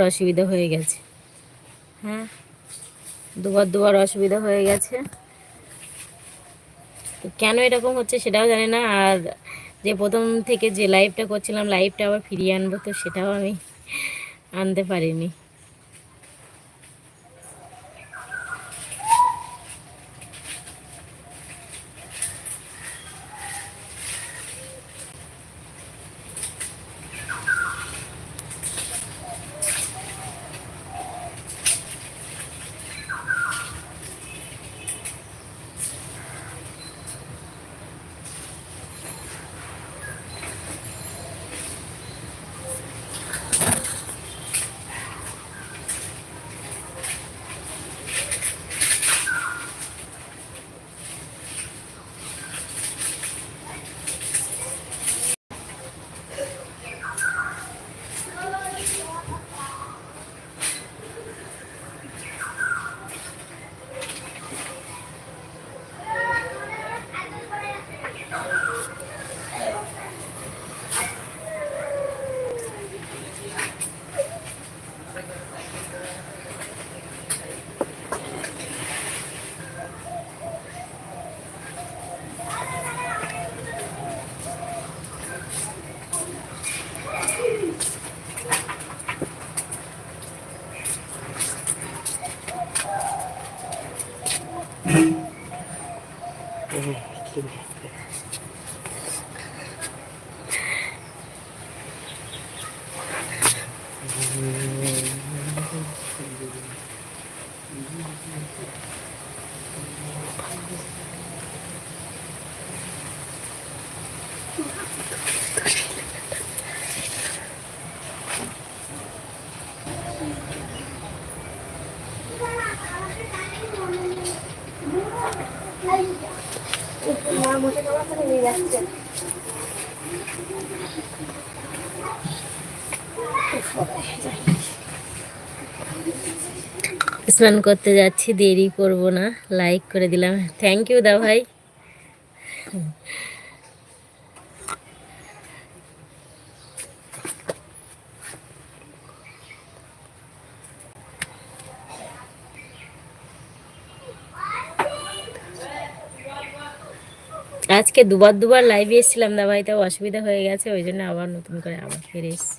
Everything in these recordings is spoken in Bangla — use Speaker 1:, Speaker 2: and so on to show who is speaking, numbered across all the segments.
Speaker 1: অসুবিধা হয়ে গেছে। হ্যাঁ দুবার দুবার অসুবিধা হয়ে গেছে। তো কেন এরকম হচ্ছে সেটাও জানি না। আর যে প্রথম থেকে যে লাইভটা করছিলাম লাইভটা আবার ফিরিয়ে আনব তো সেটাও আমি আনতে পারিনি। over স্নান করতে যাচ্ছি, দেরি করব না। লাইক করে দিলাম। থ্যাংক ইউ দা ভাই। আজকে দুবার দুবার লাইভে এসেছিলাম দা ভাই, তাও অসুবিধা হয়ে গেছে, ওই জন্য আবার নতুন করে আবার ফিরে এসেছি।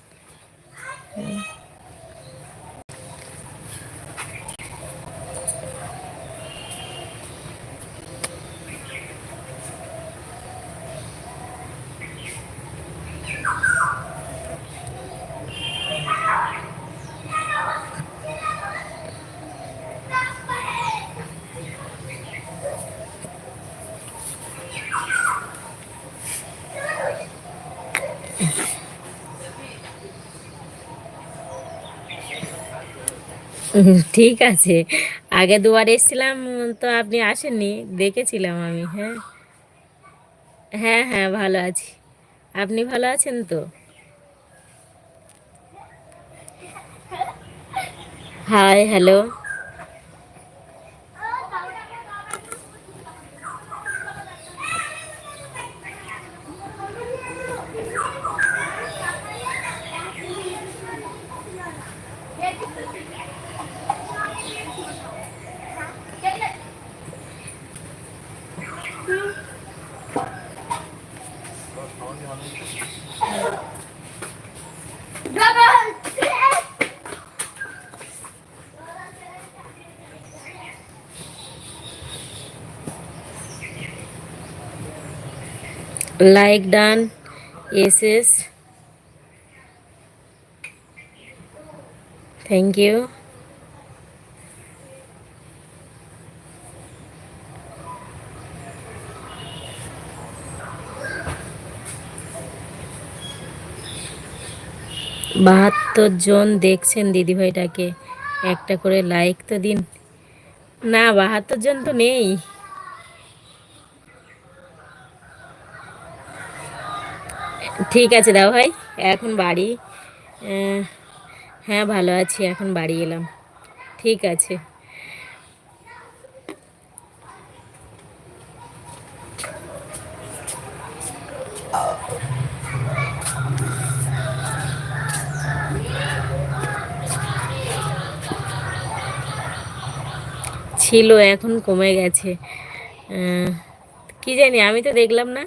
Speaker 1: ঠিক আছে। আগে দুবার এসেছিলাম, তো আপনি আসেননি, দেখেছিলাম আমি হ্যাঁ। হ্যাঁ হ্যাঁ ভালো আছি। আপনি ভালো আছেন তো? Hi, hello. Like done S S thank you বাহাত্তর জন দেখছেন দিদিভাইটাকে একটা করে লাইক তো দিন। না, বাহাত্তর জন তো নেই। ঠিক আছে দাও ভাই, এখন বাড়ি। হ্যাঁ ভালো আছি, এখন বাড়ি এলাম। ঠিক আছে। ছিল, এখন কমে গেছে। কি জানি, আমি তো দেখলাম না।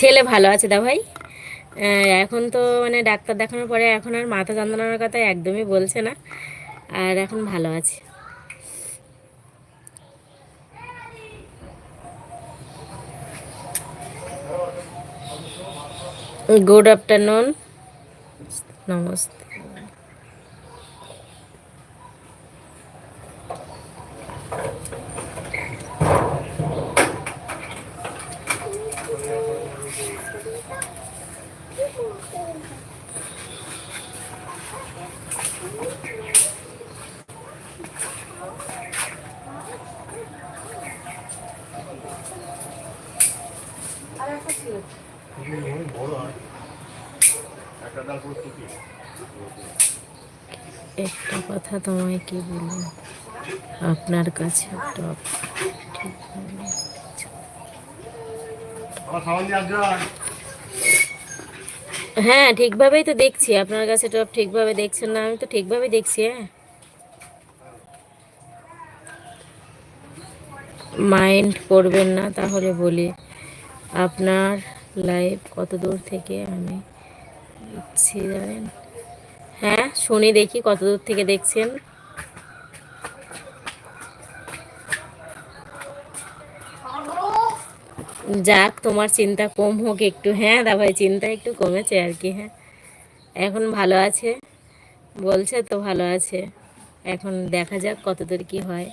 Speaker 1: ছেলে ভালো আছে দা ভাই এখন তো মানে ডাক্তার দেখানোর পরে এখন আর মাথা যন্ত্রণার কথা একদমই বলছে না, আর এখন ভালো আছে। গুড আফটারনুন, নমস্তে। একটা কথা তোমায় কি বলব আপনার কাছে টপ হ্যাঁ ঠিকভাবেই তো দেখছি। আপনার কাছে টপ ঠিকভাবে দেখছেন না আমি তো ঠিকভাবে দেখছি হ্যাঁ। মাইন্ড করবেন না তাহলে বলি আপনার লাইভ কত দূর থেকে আমি হ্যাঁ শুনি দেখি কত দূর থেকে দেখছেন। যাক, তোমার চিন্তা কম হোক একটু। হ্যাঁ দাভাই চিন্তা একটু কমেছে আর কি হ্যাঁ। এখন ভালো আছে? বলছে তো ভালো আছে। এখন দেখা যাক কতদূর কি হয়।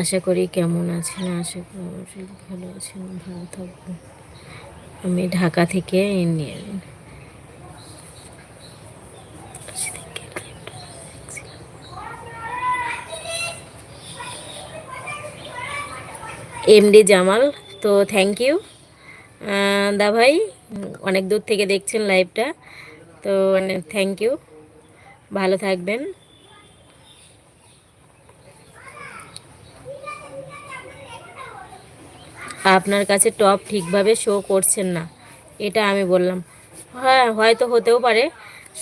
Speaker 1: আশা করি কেমন আছেন? আশা করি ভালো আছেন, ভালো থাকবেন। আমি ঢাকা থেকে ইন্ডিয়ান। এমডি জামাল, তো থ্যাংক ইউ দা ভাই, অনেক দূর থেকে দেখছেন লাইভটা তো মানে থ্যাংক ইউ ভালো থাকবেন। আপনার কাছে টপ ঠিকভাবে শো করছেন না। এটা আমি বললাম। হ্যাঁ হয়তো হতেও পারে।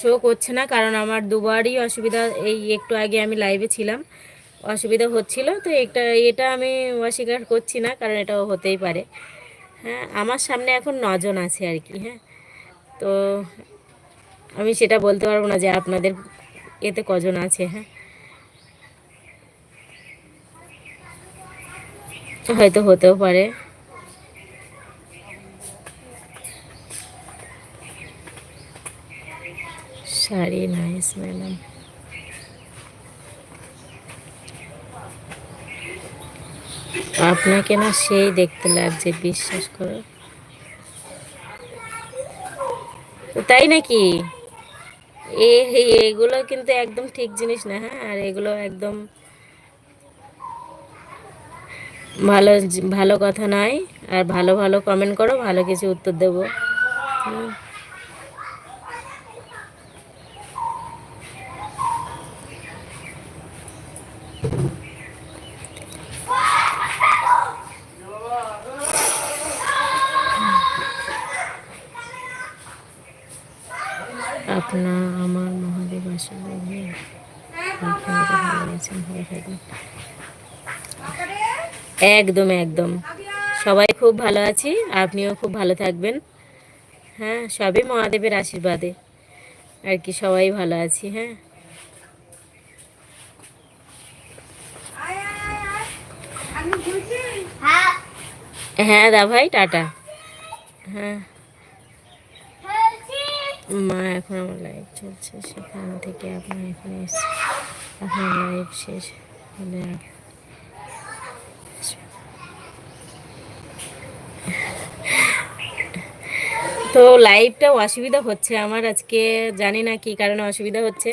Speaker 1: শো করছে না, কারণ আমার দুবারই অসুবিধা। এই একটু আগে আমি লাইভে ছিলাম। অসুবিধা হচ্ছিল, তো এটা এটা আমি অস্বীকার করছি না, কারণ এটাও হতেই পারে। হ্যাঁ আমার সামনে এখন নজন আছে আর কি হ্যাঁ। তো আমি সেটা বলতে পারব না যে আপনাদের এতে কজন আছে হ্যাঁ। হয়তো হতেও পারে। শাড়ি নাইস ম্যাডাম আপনাকে না সেই দেখতে লাগছে, বিশ্বাস করো। তাই নাকি? এগুলো কিন্তু একদম ঠিক জিনিস না হ্যাঁ? আর এগুলো একদম ভালো ভালো কথা নয়। আর ভালো ভালো কমেন্ট করো, ভালো কিছু উত্তর দেবো হুম। আপনার আমার মহাদেব আশীর্বাদ নিয়ে আপনারা ভালো আছেন ভালো থাকবেন একদম একদম। সবাই খুব ভালো আছি, আপনিও খুব ভালো থাকবেন। হ্যাঁ সবই মহাদেবের আশীর্বাদে। আর কি, সবাই ভালো আছি হ্যাঁ। হ্যাঁ দা ভাই, টাটা। হ্যাঁ। মা এখন আমার লাইভ চলছে, সেখান থেকে আপনি এখানে আপনার লাইভ শেষ হলে আর- তো লাইভটা অসুবিধা হচ্ছে আমার আজকে, জানি না কি কারণে অসুবিধা হচ্ছে।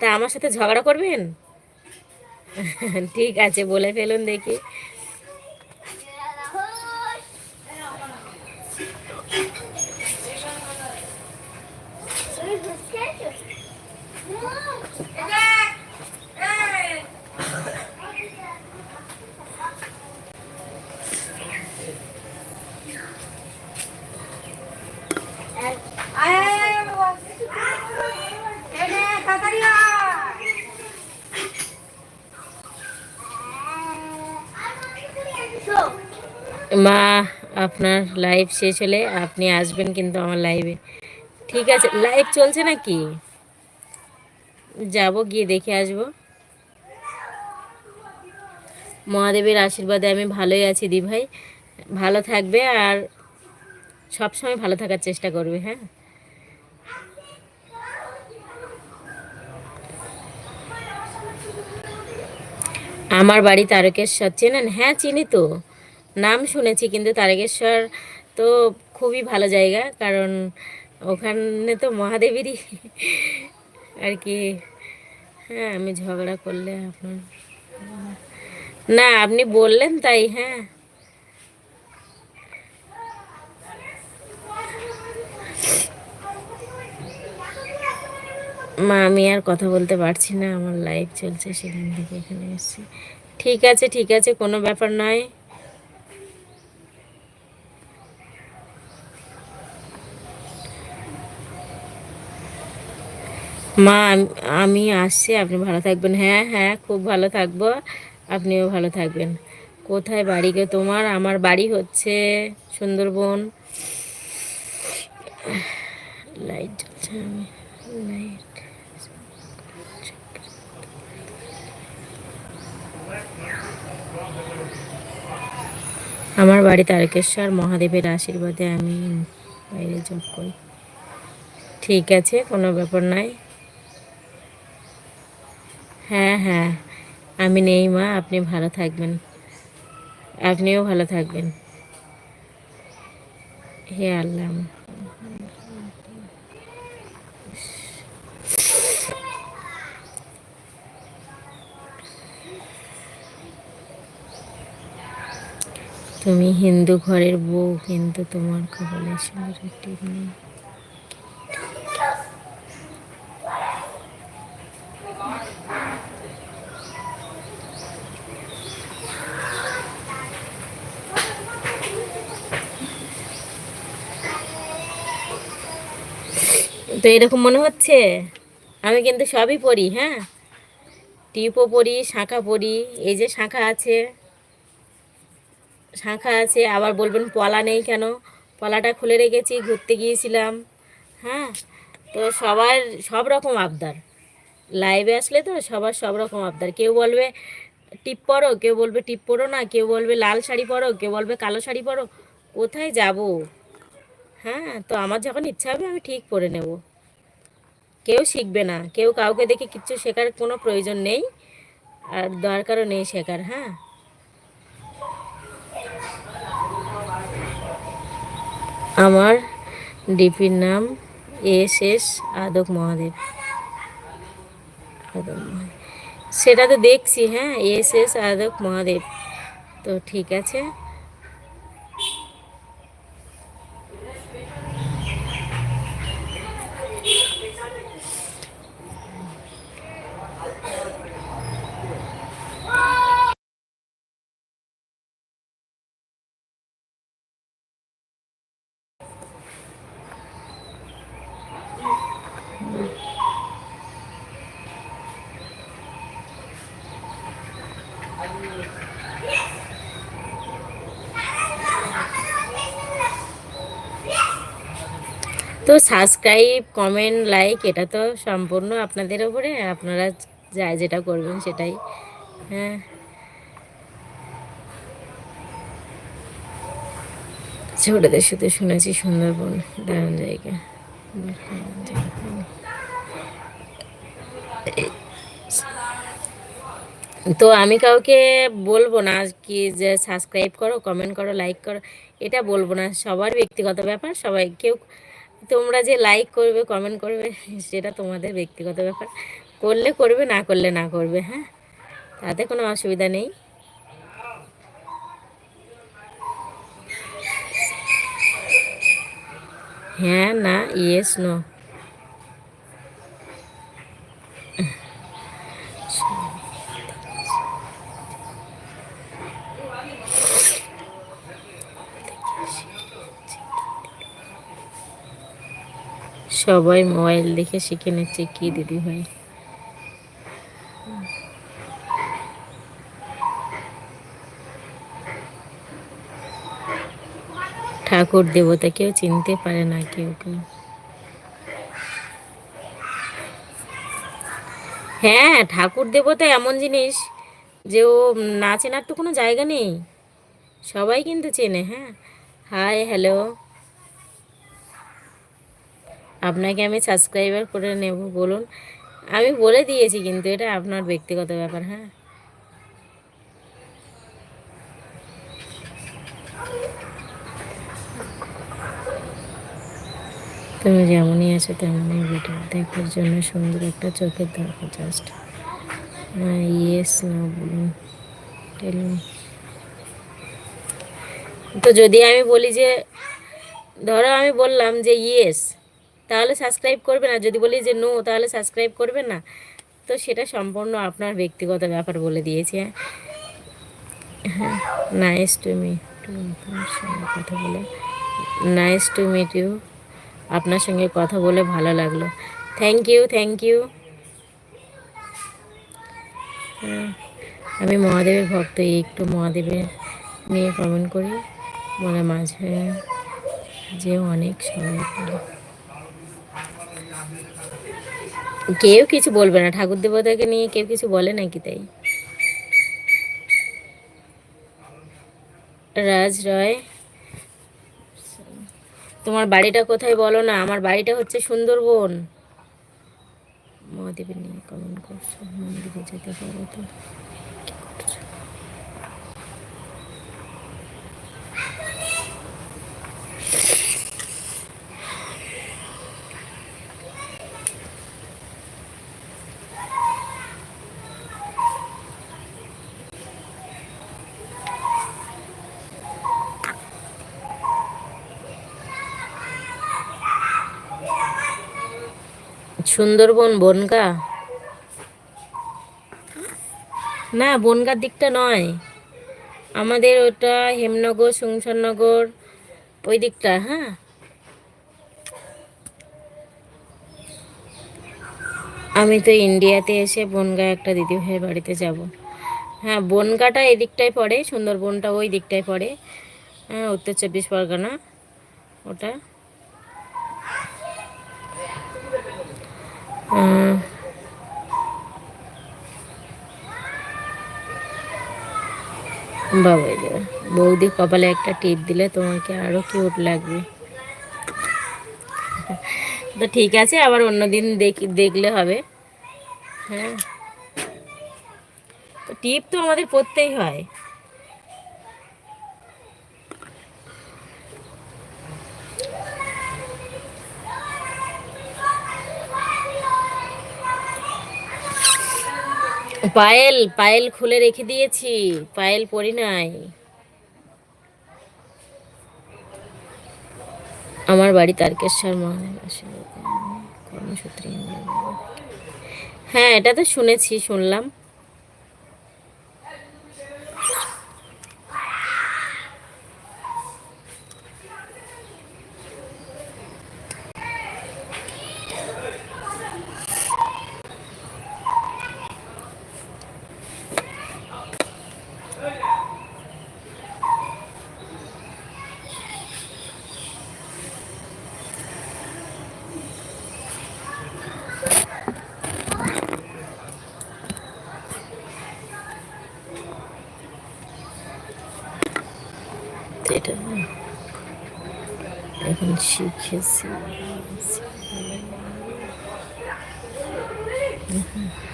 Speaker 1: তা আমার সাথে ঝগড়া করবেন? ঠিক আছে, বলে ফেলুন দেখি। মা, আপনার লাইভ শেষ হলে আপনি আসবেন কিন্তু আমার লাইভে ঠিক আছে লাইভ চলছে নাকি? যাব, গিয়ে দেখে আসব। মহাদেবের আশীর্বাদে আমি ভালোই আছি দি ভাই। ভালো থাকবে আর সবসময় ভালো থাকার চেষ্টা করবে হ্যাঁ? আমার বাড়ি তারকেশ্বর, চেনেন? হ্যাঁ চিনি তো। নাম শুনেছি, কিন্তু তারকেশ্বর তো খুবই ভালো জায়গা, কারণ ওখানে তো মহাদেবেরই আর কি। হ্যাঁ আমি ঝগড়া করলে আপনার না, আপনি বললেন তাই হ্যাঁ। মা, আমি আর কথা বলতে পারছি না, আমার লাইভ চলছে সেখান থেকে এখানে এসেছি। ঠিক আছে ঠিক আছে, কোনো ব্যাপার নয়। মা, আমি আসছি, আপনি ভালো থাকবেন। হ্যাঁ হ্যাঁ খুব ভালো থাকব। আপনিও ভালো থাকবেন। কোথায় বাড়ি গে তোমার? আমার বাড়ি হচ্ছে সুন্দরবন। লাইট জ্বলছে, আমি লাইট আমার বাড়ি তারকেশ্বর, মহাদেবের আশীর্বাদে আমি বাইরে জব করি। ঠিক আছে, কোনো ব্যাপার নাই। হ্যাঁ হ্যাঁ। আমি নেই মা আপনি ভালো থাকবেন। আপনিও ভালো থাকবেন। হে আল্লাহ। তুমি হিন্দু ঘরের বউ, কিন্তু তোমার কপালে সুন্দর টিপ নেই। তো এরকম মনে হচ্ছে? আমি কিন্তু সবই পড়ি হ্যাঁ? টিপও পড়ি, শাঁখা পড়ি, এই যে শাঁখা আছে। শাঁখা আছে, আবার বলবেন পলা নেই কেন? পলাটা খুলে রেখেছি, ঘুরতে গিয়েছিলাম হ্যাঁ? তো সবার সব রকম আবদার। লাইভে আসলে তো সবার সব রকম আবদার। কেউ বলবে টিপ পরো, কেউ বলবে টিপ পরো না, কেউ বলবে লাল শাড়ি পরো, কেউ বলবে কালো শাড়ি পরো, কোথায় যাব? হ্যাঁ তো আমার যখন ইচ্ছা হবে আমি ঠিক পরে নেব। কেউ শিখবে না। কেউ কাউকে দেখে কিচ্ছু শেখার কোনো প্রয়োজন নেই। আর দরকারও নেই শেখার হ্যাঁ? আমার ডিপির নাম এস এস আদক মহাদেব। আদক মহাদেব। সেটা তো দেখছি হ্যাঁ এস এস আদক মহাদেব। তো ঠিক আছে। তো সাবস্ক্রাইব কমেন্ট লাইক এটা তো সম্পূর্ণ আপনাদের ওপরে আপনারা যা যেটা করবেন সেটাই। হ্যাঁ। ছোটদের সাথে শুনেছি সুন্দরবন, দারুণ জায়গা। তো আমি কাউকে বলব না কি যে সাবস্ক্রাইব করো কমেন্ট করো লাইক করো। এটা বলব না। সবার ব্যক্তিগত ব্যাপার সবাই কেউ তোমরা যে লাইক করবে কমেন্ট করবে, সেটা তোমাদের ব্যক্তিগত ব্যাপার। করলে করবে, না করলে না করবে হ্যাঁ? তাতে কোনো অসুবিধা নেই। হ্যাঁ না ইয়েস নো সবাই মোবাইল দেখে শিখে নিচ্ছে কি দিদি ভাই। ঠাকুর দেবতা কেউ চিনতে পারে না কেউ কেউ। হ্যাঁ ঠাকুর দেবতা এমন জিনিস যে ও না চেনার তো কোনো জায়গা নেই। সবাই কিন্তু চেনে হ্যাঁ। Hi, hello. আপনাকে আমি সাবস্ক্রাইবার করে নেব, বলুন। আমি বলে দিয়েছি কিন্তু এটা আপনার ব্যক্তিগত ব্যাপার হ্যাঁ। তুমি যেমনই আছো তেমনই বেটার দেখার জন্য সুন্দর একটা চোখের দরকার জাস্ট ইয়েস না, বলুন। তো যদি আমি বলি যে, ধরো আমি বললাম যে ইয়েস তাহলে সাবস্ক্রাইব করবে না। যদি বলি যে, নো তাহলে সাবস্ক্রাইব করবে না। তো সেটা সম্পূর্ণ আপনার ব্যক্তিগত ব্যাপার বলে দিয়েছে। হ্যাঁ নাইস টু সঙ্গে কথা বলে নাইস টু মিট ইউ আপনার সঙ্গে কথা বলে ভালো লাগল। থ্যাংক ইউ থ্যাংক ইউ আমি মহাদেবের ভক্ত একটু মহাদেবের নিয়ে কমেন্ট করি। মনে মাঝে যে অনেক সময় পেল। কেউ কিছু বলবে না, ঠাকুর দেবতাকে নিয়ে কেউ কিছু বলে নাকি তাই? রাজ রয়, তোমার বাড়িটা কোথায় বলো না? আমার বাড়িটা হচ্ছে সুন্দরবন। মহাদেবের নিয়ে কমেন্ট করছ, মন্দিরে যেতে পারো তো কি করছ? সুন্দরবন, বনগা? না, বনগার দিকটা নয়। আমাদের ওটা হেমনগর সংসারনগর ওই দিকটা হ্যাঁ? আমি তো ইন্ডিয়াতে এসে বনগা একটা দিদি ভাইয়ের বাড়িতে যাব। হ্যাঁ বনগাটা এই দিকটায় পড়ে, সুন্দরবনটা ওই দিকটায় পড়ে। হ্যাঁ উত্তর চব্বিশ পরগনা, ওটা। বাবা বৌদি কপালে একটা টিপ দিলে তোমাকে আরও কিউট লাগবে। তো ঠিক আছে, আবার অন্যদিন দেখি, দেখলে হবে। হ্যাঁ। তো টিপ তো আমাদের পড়তেই হয়। পায়েল পায়েল খুলে রেখে দিয়েছি। পায়েল পরি নাই। আমার বাড়ি তারকেশ্বর মহাদেব কর্মসূত্রে। হ্যাঁ এটা তো শুনেছি, শুনলাম তো এটা এখন শিখেছি। বলো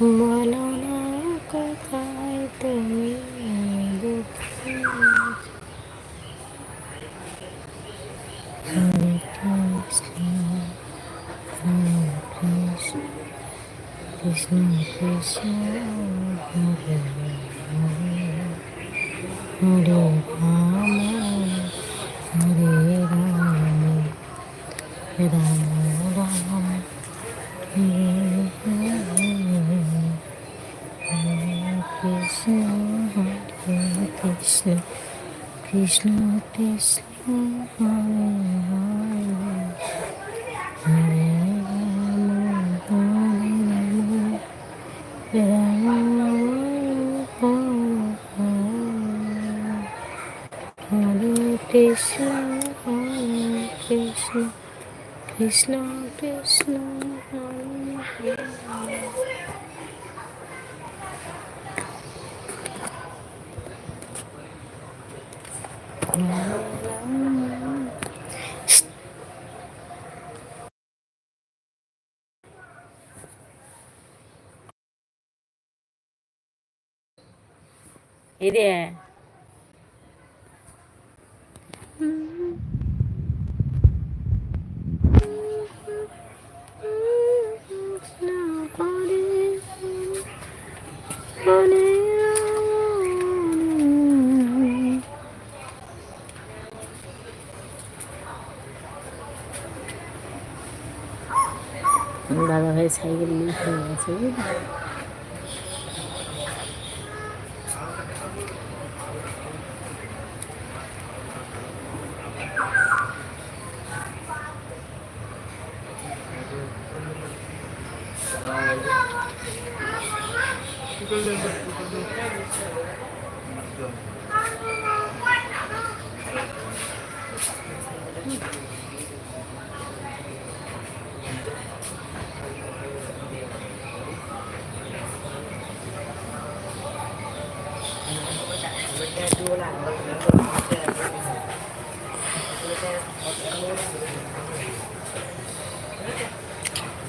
Speaker 1: মালা পিছলো পিছলো কৃষ্ণ কৃষ্ণ কৃষ্ণ কৃষ্ণ 一点。দাদাভাই সাইকেল নিয়ে খেয়ে গেছে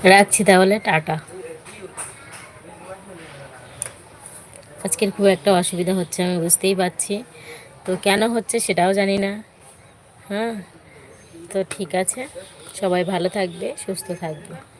Speaker 1: রাখছি তাহলে, টাটা। আজকের খুব একটা অসুবিধা হচ্ছে, আমি বুঝতেই পারছি। তো কেন হচ্ছে সেটাও জানি না। হ্যাঁ তো ঠিক আছে। সবাই ভালো থাকবে, সুস্থ থাকবে।